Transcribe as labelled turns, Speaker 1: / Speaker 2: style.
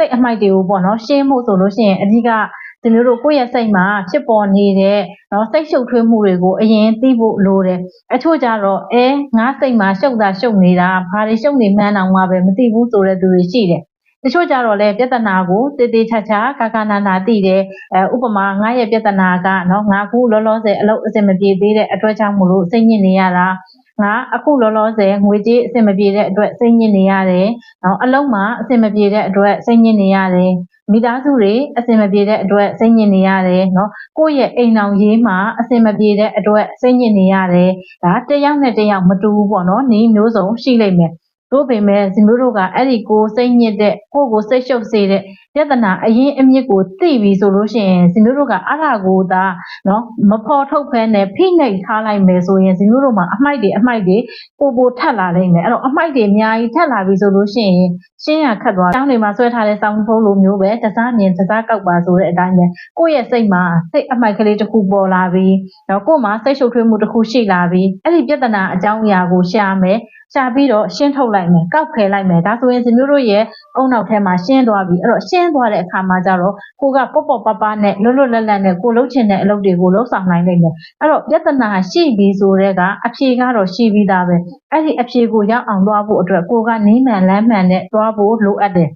Speaker 1: စိတ်အမိုက်တွေကိုပေါ့နော်ရှင်းဖို့ဆိုလို့ရှိရင်အဓိကဒီမျိုးတို့ကိုယ့်ရဲ့စိတ်မှာဖြစ်ပေါ်နေတဲ့နော်စိတ်ရှုပ်ထွေးမှုတွေကိုအရင်သိဖို့လိုတယ်အချို့ကြတော့အဲငါစိတ်မှာရှုပ်တာရှုပ်နေတာဘာတွေရှုပ်နေမှန်းတော့ငါပဲမသိဘူးဆိုတဲ့သူတွေရှိတယ်တချို့ကြတော့လေပြဿနာကိုတည်တည်ချာချာကာကာနာနာသိတယ်အဲဥပမာငါရဲ့ပြဿနာကနော်ငါကူလောလောဆယ်အလုပ်အဆင်မပြေသေးတဲ့အတွက်ကြောင့်မလို့စိတ်ညစ်နေရတာ ငါအခုလောလောဆယ်ငွေကြေးအဆင်မပြေတဲ့အတွက်စိတ်ညစ်နေရတယ်။နော်အလုံးမှာအဆင်မပြေတဲ့အတွက်စိတ်ညစ်နေရတယ်။မိသားစုတွေအဆင်မပြေတဲ့အတွက်စိတ်ညစ်နေရတယ်နော်။ကိုယ့်ရဲ့အိမ်အောင်ရေးမှာအဆင်မပြေတဲ့အတွက်စိတ်ညစ်နေရတယ်။ဒါတစ်ယောက်နဲ့တစ်ယောက်မတူဘူးပေါ့နော်။နေမျိုးစုံရှိလိမ့်မယ်။တို့ပေမဲ့ဇင်မျိုးတို့ကအဲ့ဒီကိုစိတ်ညစ်တဲ့ကိုယ့်ကိုစိတ်ရှုပ်စေတဲ့ပြဿနာအရင်အမြစ်ကိုသိပြီဆိုလို့ရှိရင်ဇင်မျိုးတို့ကအဲ့ဒါကိုသာနော်မဖော်ထုတ်ဖဲနဲ့ဖိနှိပ်ထားလိုက်မယ်ဆိုရင်ဇင်မျိုးတို့မှာအမိုက်တွေအမိုက်တွေပိုပိုထက်လာနိုင်မယ်အဲ့တော့အမိုက်တွေအများကြီးထက်လာပြီဆိုလို့ရှိရင်ရှင်းရခတ်သွားတောင်းတွေမှာဆွဲထားတဲ့စောင်းဖုံးလိုမျိုးပဲတစားမြင်တစားကောက်ပါဆိုတဲ့အတိုင်းပဲကိုယ့်ရဲ့စိတ်မှာစိတ်အမိုက်ကလေးတစ်ခုပေါ်လာပြီးတော့ကိုယ့်မှာစိတ်ရှုပ်ထွေးမှုတစ်ခုရှိလာပြီးအဲ့ဒီပြဿနာအကြောင်းအရာကိုရှာမယ်ရှာပြီးတော့ရှင်းထုတ်လိုက်မယ်ကောက်ဖယ်လိုက်မယ်ဒါဆိုရင်ဇင်မျိုးတို့ရဲ့အုံနောက်ထဲမှာရှင်းသွားပြီအဲ့တော့ရှင်းသွားတဲ့အခါမှာကျတော့ကိုကပေါ့ပေါ့ပပနဲ့လွတ်လွတ်လပ်လပ်နဲ့ကိုလှုပ်ချင်တဲ့အလုပ်တွေကိုလှုပ်ဆောင်နိုင်နိုင်မယ်အဲ့တော့ပြဿနာရှိပြီဆိုတဲ့ကအဖြေကတော့ရှိပြီးသားပဲအဲ့ဒီအဖြေကိုရောက်အောင်သွားဖို့အတွက်ကိုကနင်းမှန်လမ်းမှန်နဲ့သွားဖို့လိုအပ်တယ်